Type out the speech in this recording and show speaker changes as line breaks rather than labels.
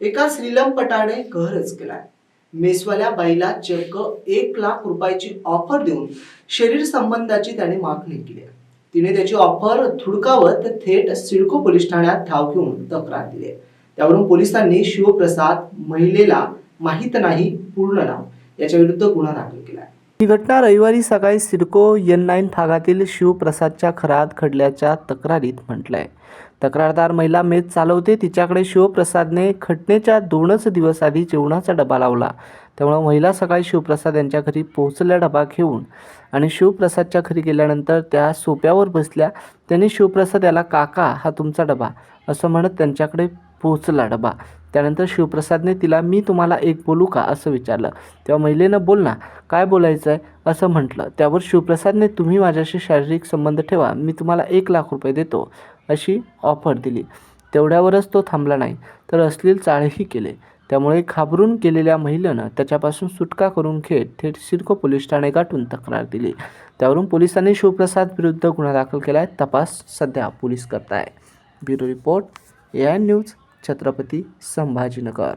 एका श्रीलंपटाने कहरच केलाय मेसवाल्या बाईला चक्क एक लाख रुपयाची ऑफर देऊन शरीर संबंधाची त्याने मागणी केली आहे. तिने त्याची ऑफर थुडकावत थेट सिडको पोलीस ठाण्यात धाव घेऊन तक्रार दिली त्यावरून पोलिसांनी शिवप्रसाद महिलेला माहीत नाही पूर्ण नाव याच्या विरुद्ध गुन्हा दाखल केला आहे.
ही घटना रविवारी सकाळी सिडको एन नाईन भागातील शिवप्रसादच्या घरात घडल्याच्या तक्रारीत म्हटलंय. तक्रारदार महिला मेस चालवते तिच्याकडे शिवप्रसादने घटनेच्या दोनच दिवस आधी जेवणाचा डबा लावला. त्यामुळे महिला सकाळी शिवप्रसाद यांच्या घरी पोहोचल्या डबा घेऊन आणि शिवप्रसादच्या घरी गेल्यानंतर त्या सोप्यावर बसल्या. त्यांनी शिवप्रसाद याला काका हा तुमचा डबा असं म्हणत त्यांच्याकडे पोहोचला डबा. त्यानंतर शिवप्रसादने तिला मी तुम्हाला एक बोलू का? असं विचारलं. तेव्हा महिलेनं बोल ना काय बोलायचं आहे असं म्हटलं. त्यावर शिवप्रसादने तुम्ही माझ्याशी शारीरिक संबंध ठेवा मी तुम्हाला एक लाख रुपये देतो अशी ऑफर दिली. तेवढ्यावरच तो थांबला नाही तर अश्लील चाळेही केले. त्यामुळे घाबरून केलेल्या महिलेनं त्याच्यापासून सुटका करून घेत थेट सिडको पोलीस ठाणे गाठून तक्रार दिली. त्यावरून पोलिसांनी शिवप्रसाद विरुद्ध गुन्हा दाखल केला आहे तपास सध्या पोलीस करत आहे bureau report A I news Chhatrapati Sambhajinagar.